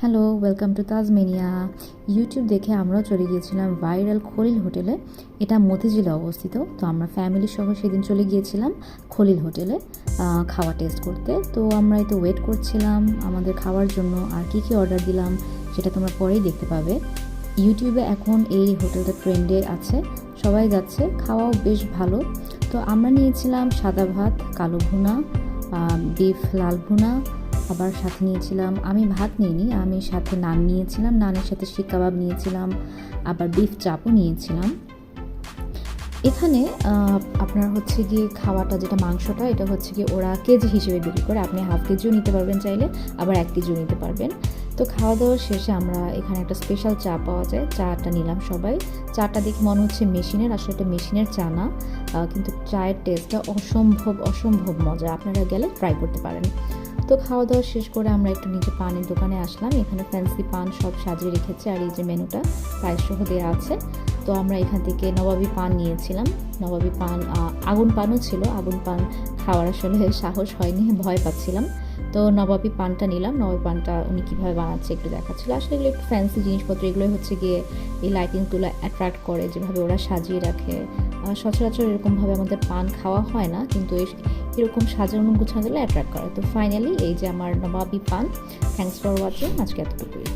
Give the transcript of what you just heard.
Hello welcome to Tasmania YouTube দেখে আমরাও চলে গিয়েছিলাম ভাইরাল খলিল হোটেলে। এটা মতিঝিলে অবস্থিত, তো আমরা ফ্যামিলি সহ সেদিন চলে গিয়েছিলাম খলিল হোটেলে খাওয়া টেস্ট করতে। তো আমরা তো ওয়েট করছিলাম আমাদের খাওয়ার জন্য, আর কী কী অর্ডার দিলাম সেটা তোমরা পরেই দেখতে পাবে। ইউটিউবে এখন এই হোটেলটা ট্রেন্ডে আছে, সবাই যাচ্ছে, খাওয়াও বেশ ভালো। তো আমরা নিয়েছিলাম সাদা ভাত, কালো ভুনা বিফ লাল ভুনা আবার সাথে নিয়েছিলাম, আমি ভাত নিইনি, আমি সাথে নান নিয়েছিলাম, নানের সাথে শিক কাবাব নিয়েছিলাম, আবার বিফ চাপও নিয়েছিলাম। এখানে আপনার হচ্ছে গিয়ে খাওয়াটা যেটা মাংসটা, এটা হচ্ছে গিয়ে ওরা কেজি হিসেবে বিক্রি করে, আপনি হাফ কেজিও নিতে পারবেন চাইলে, আবার এক কেজিও নিতে পারবেন। তো খাওয়া দাওয়ার শেষে আমরা এখানে একটা স্পেশাল চা পাওয়া যায়, চাটা নিলাম সবাই। চাটা দেখে মনে হচ্ছে মেশিনের, আসলে এটা মেশিনের চা না কিন্তু চায়ের টেস্টটা অসম্ভব অসম্ভব মজা আপনারা গেলে ট্রাই করতে পারেন। তো খাওয়া দাওয়া শেষ করে আমরা একটু নিচে পানের দোকানে আসলাম। এখানে ফ্যান্সি পান সব সাজিয়ে রেখেছে আর এই যে মেনুটা প্রাইস সহ দেওয়া আছে। তো আমরা এখান থেকে নবাবী পান নিয়েছিলাম। নবাবী পান আগুন পানও ছিল। আগুন পান খাওয়ার আসলে সাহস হয়নি, ভয় পাচ্ছিলাম। তো নবাবী পানটা নিলাম। নবাবী পানটা উনি কীভাবে বানাচ্ছে একটু দেখাচ্ছিল আসলে এগুলো একটু ফ্যান্সি জিনিসপত্র। এগুলোই হচ্ছে গিয়ে এই লাইটিংগুলো অ্যাট্রাক্ট করে, যেভাবে ওরা সাজিয়ে রাখে। সচরাচর এরকমভাবে আমাদের পান খাওয়া হয় না, কিন্তু এরকম সাজানো গুছানো গেলে অ্যাট্রাক্ট করে। তো ফাইনালি এই যে আমার নবাবি পান থ্যাংকস ফর ওয়াচিং আজকে এতটুকুই।